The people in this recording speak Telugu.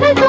the